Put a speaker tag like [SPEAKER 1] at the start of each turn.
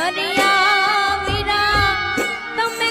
[SPEAKER 1] દરિયા વિરા તમે